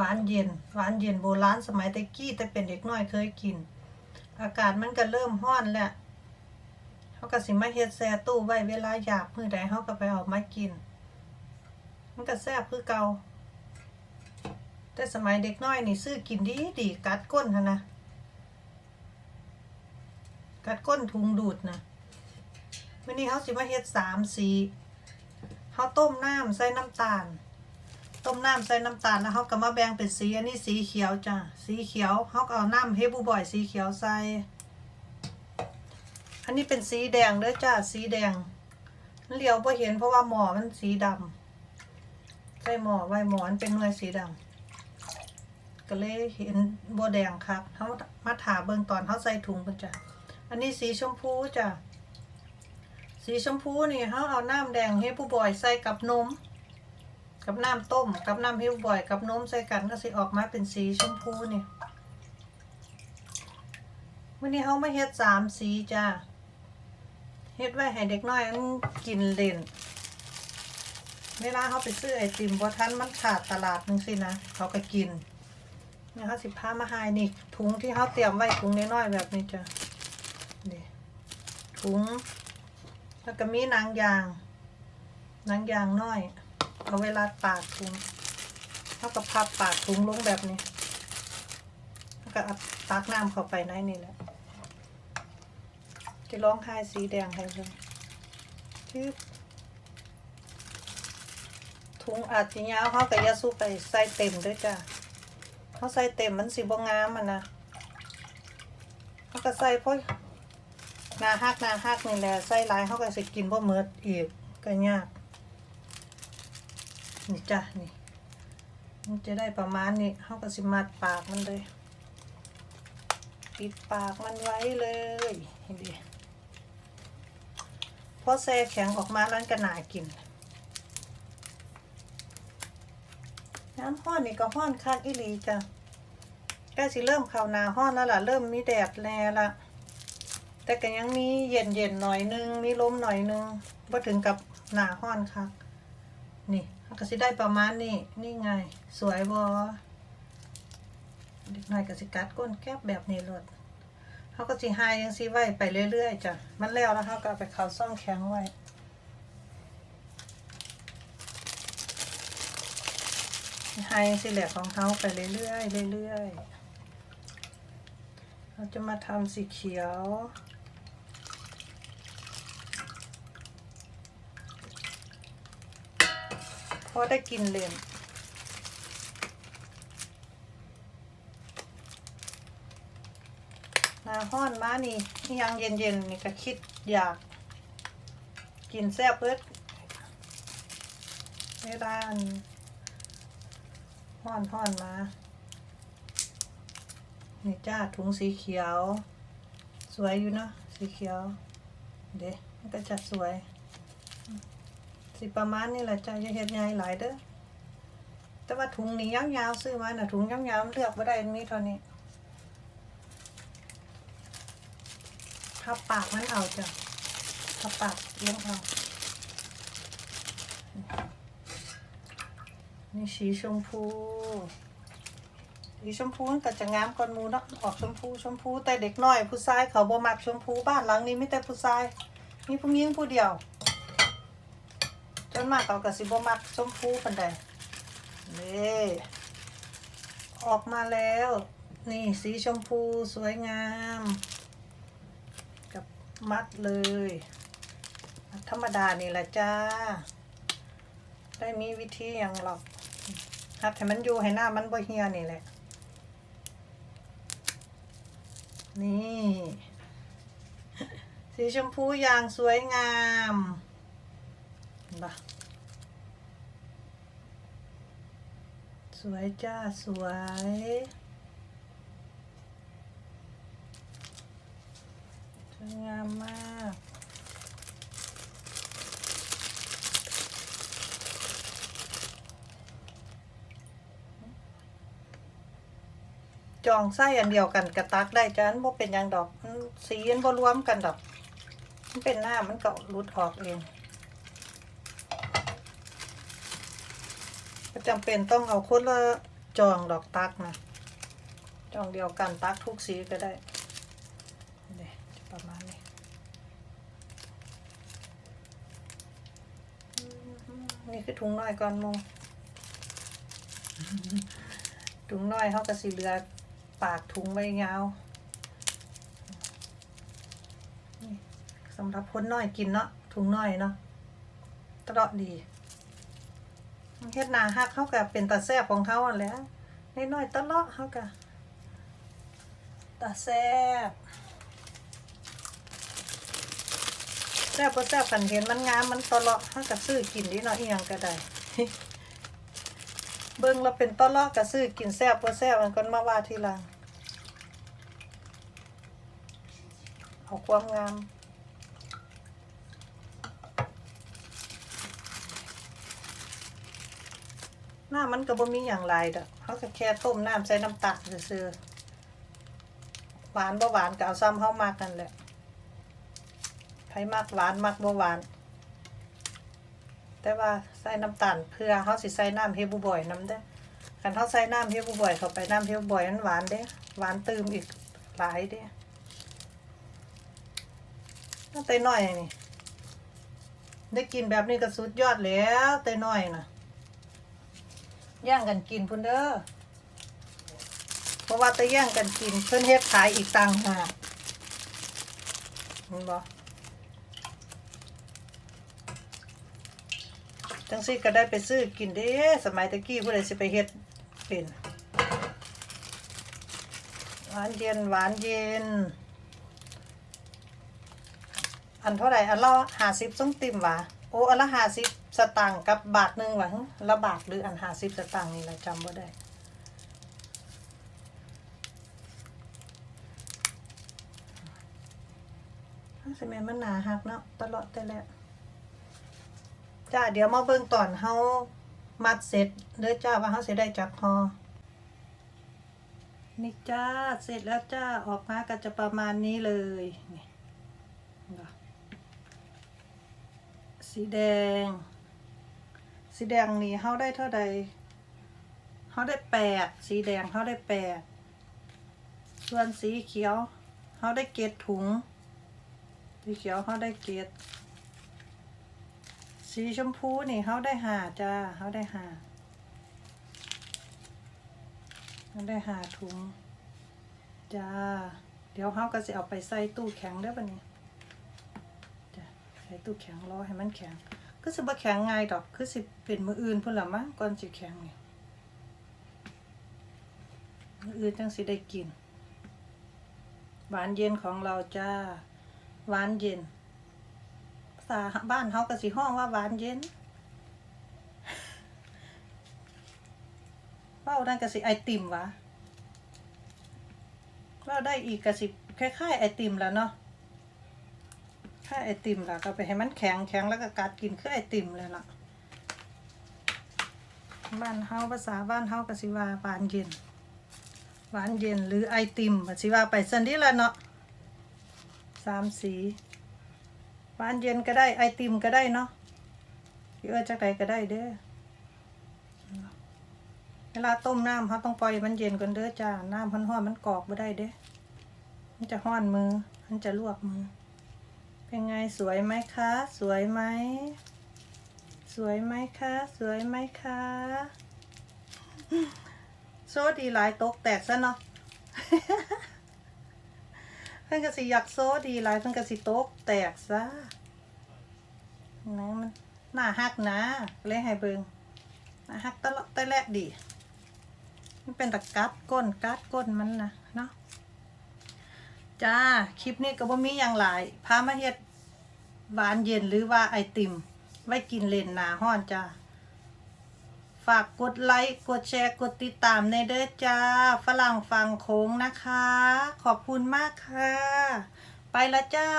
หวานเย็น หวานเย็นโบราณสมัยตะกี้แต่เป็นเด็กน้อยเคยกิน อากาศมันก็เริ่มร้อนแล้วเขาก็สิมาเฮ็ดแซ่ตู้ไว้เวลาอยากมื้อใดเขาก็ไปเอามากิน มันก็แซ่บคือเก่าแต่สมัยเด็กน้อยนี่ซื้อกินดีดีกัดก้นหั่นะกัดก้นถุงดูดนะมื้อนี้เขาสิมาเฮ็ดสามสีเขาต้มน้ำใส่น้ำตาล ต้มน้ำใส่น้ำตาลแล้วเขาก็มาแบ่งเป็นสีอันนี้สีเขียวจ้ะสีเขียวเขาก็เอาน้ำเฮบูบอยสีเขียวใส่ อันนี้เป็นสีแดงเด้อจ้าสีแดงเหลียวพอเห็นเพราะว่าหมอมันสีดำใส่หมอไว้หมอนเป็นหน่วยสีดำก็เลยเห็นบัวแดงครับเขามาถาเบิ่งตอนเขาใส่ถุงเพิ่นจ้ะอันนี้สีชมพูจ้ะสีชมพูนี่เขาเอาน้ำแดงเฮบูบอยใส่กับนม กับน้ำต้ม กับน้ำเฮลบอย กับนมใส่กันก็สิออกมาเป็นสีชมพูนี่วันนี้เขามาเฮ็ดสามสีจ้าเฮ็ดไว้ให้เด็กน้อยมันกินเล่น เวลาเขาไปซื้อไอติมบ่ทันมันขาดตลาดนึงสินะเขาก็กินเนี่ยเขาสิพามาใหายนี่ถุงที่เขาเตรียมไว้ถุงน้อยๆแบบนี้จ้ะนี่ถุงแล้วก็มีนางยางนางยางน้อย เอาเวลาปากถุงเท่ากับพับปากถุงลงแบบนี้แล้วก็อัดตักน้ำเข้าไปในนี่แหละจะร้องไห้สีแดงให้เลยชืบถุงอาจจะยาวเขากับยาสูไปใส่เต็มด้วยจ้ะเขาใส่เต็มมันสีบงามอะนะเขาก็ใส่เพราะนาฮักนาฮักนี่แหละใส่ลายเขาก็สิกินเพราะเมิดอีกก็ยาก นี่จ้ะนี่มันจะได้ประมาณนี้เขาก็สิมัดปากมันเลย ปิดปากมันไว้เลยเห็นดิพอแซ่แข็งออกมาแล้วก็น่ากิน น้ำห้อนนี่ก็ห้อนคักอีหลีจ้ะใกล้สิเริ่มเข้านาห้อนแล้วล่ะ เริ่มมีแดดแลละแต่ก็ยังมีเย็นเย็นๆหน่อยนึง มีลมหน่อยนึงพอถึงกับหนาห้อนคักนี่ ก็สิได้ประมาณนี้นี่ไง สวยบอเด็กน้อยก็สิกัดก้นแก้บแบบนี้ลยเขาก็สิหายยังสิไว้ไปเรื่อยๆจ้ะมันแล้วแล้วเขาก็ไปเขาซ่องแข็งไว้หายยังสิแหลกของเขาไปเรื่อยๆเรื่อยๆเราจะมาทำสีเขียว อได้กินเลยนาห้อนมานี่นี่ยังเย็นๆนี่ก็คิดอยาก กินแซ่บเพิดเวลาอันห้อนห้อนมา นี่จ้าถุงสีเขียว สวยอยู่เนาะสีเขียว เด็มันก็จะสวย สิประมาณนี้แหละจ้ะเฮ็ดใหญ่หลายเด้อแต่ว่าถุงนี้ยาวๆซื้อมาน่ะถุงยาวๆมันเลือกบ่ได้มีเท่านี้พับปากมันเอาจ้ะพับปากลงเอานี่สีชมพูสีชมพูนก็จะงามกว่าหมูเนาะออกชมพูชมพูแต่เด็กน้อยผู้ชายเขาบ่มักชมพูบ้านหลังนี้มีแต่ผู้ชายมีผู้หญิงผู้เดียว จนมากเขาก็สิบ่มักชมพูปานใดนี่ออกมาแล้ว นี่สีชมพูสวยงาม กับมัดเลย ธรรมดานี่แหละจ้า ได้มีวิธีอย่างหรอกหัดให้มันอยู่ให้หน้ามันบ่เหี่ยนี่แหละ นี่ สีชมพูอย่างสวยงาม เห็นปะสวยจ้า สวย สวยงามมากจองไส้อันเดียวกันกระตักได้จ้ามันเป็นยังดอก สีมันบ่รวมกันดอก มันเป็นหน้ามันก็รุดออกเอง จำเป็นต้องเอาคนละจองดอกตักนะจองเดียวกันตักทุกสีก็ได้นี่ประมาณนี้นี่คือถุงน้อยก่อนหมูถุงน้อยเขาก็สีเหลือปากถุงไว้ยาวสำหรับคนน้อยกินเนาะถุงน้อยเนาะตลอดดี เฮ็ดนาฮักเขาก็เป็นตาแซ่บของเขาอันแหล้วน้อยๆตะเลาะเขาก็ตาแซ่บแซ่บบ่แซ่บกันเห็นมันงามมันตะเลาะเขาก็ซื้อกินนิดหน่อยเอียงก็ได้เบิ่งเราเป็นตะเลาะก็ซื้อกินแซ่บบ่แซ่บมันก็มาว่าทีหลังเอาความงาม น้ำมันก็บ่มีอย่างไรดอกเขาก็แค่ต้มน้ำใส่น้ำตาลซื่อหวานบ่หวานก็เอาซ้ำเฮามากนั่นแหละใครมักหวานมักบ่หวาน แต่ว่าใส่น้ำตาลเพื่อเขาสิใส่น้ำเฮบูบ่อยน้ำเด้อคันเขาใส่น้ำเฮบูบ่อยเข้าไปน้ำเฮบูบ่อยมันหวานเด้หวานตืมอีกหลายเด้น้ำเต้น้อยนี่ได้กินแบบนี้ก็สุดยอดแล้วเต้น้อยน่ะ ย่างกันกินพุ่นเด้อเพราะว่าจะย่างกันกินเพิ่นเฮ็ดขายอีกต่างหากเห็นบ่จังซี่ก็ได้ไปซื้อกินเด้สมัยตะกี้ผู้ใดสิไปเฮ็ดเป็นหวานเย็นหวานเย็น อันเท่าไหร่อันละห้าสิบส้มติ่มหวะ โอ้อันละห้าสิบสตางค์กับบาทหนึ่งหวะหึละบาทหรืออันห้าสิบสตางค์นี่แหละจำบ่ได้สมัยมันหนาหักเนาะตลอดแต่แหละจ้าเดี๋ยวมาเบิ่งตอนเฮามัดเสร็จเด้อจ้าว่าเฮาสิได้จักพอนี่จ้าเสร็จแล้วจ้าออกมาก็จะประมาณนี้เลยนี่ สีแดง สีแดงนี่เขาได้เท่าใดเขาได้แปดสีแดงเขาได้แปดส่วนสีเขียวเขาได้เกตถุง สีเขียวเขาได้เกตสีชมพูนี่เขาได้หาจ้าเขาได้หาเขาได้หาถุงจ้า เดี๋ยวเขาก็จะเอาไปใส่ตู้แข็งได้ปะเนี่ย ใส่ตู้แข็งรอให้มันแข็งก็สิบ่แข็งง่ายดอกคือสิเป็นมืออื่นพุ่นละมั้งก่อนสิแข็งนี่มืออื่นจังสิได้กิน หวานเย็นของเราจ้าหวานเย็นภาษาบ้านเฮาก็สิห้องว่าหวานเย็นเว้านั่นก็สิไอติมวะเว้าได้อีกก็สิคล้ายๆไอติมแล้วเนาะ ถ้าไอติมล่ะก็ไปให้มันแข็งแข็งแล้วก็กัดกินคือไอติมเลยล่ะ บ้านเฮาภาษาบ้านเฮาก็สิว่าหวานเย็นหวานเย็นหรือไอติมก็สิว่าไปสันนี้ละเนาะสามสีหวานเย็นก็ได้ไอติมก็ได้เนาะเยอะจากใดก็ได้เด้อเวลาต้มน้ำเขาต้องปล่อยมันเย็นก่อนเด้อจ้า น้ำพันห้อนมันกรอกไม่ได้เด้มันจะห้อนมือ มันจะลวกมือ เป็นไงสวยไหมคะ สวยไหม สวยไหมคะ สวยไหมคะโซดีหลายตกแตกซะเนาะเพิ่นก็สิอยากโซดีหลายเพิ่นก็สิตกแตกซะนะมันน่าฮักนะเลยให้เบิงหน่าฮักตะเลาะตะแลกดี มันเป็นตะกัดก้นกัดก้นมันนะเนาะ จ้า คลิปนี้ก็บ่มีอย่างหลาย พามาเฮ็ดหวานเย็นหรือว่าไอติม ไว้กินเล่นหนาห้อนจ้า ฝากกดไลค์ กดแชร์ กดติดตามในเด้อจ้า ฝรั่งฟังโค้งนะคะ ขอบคุณมากค่ะ ไปละจ้า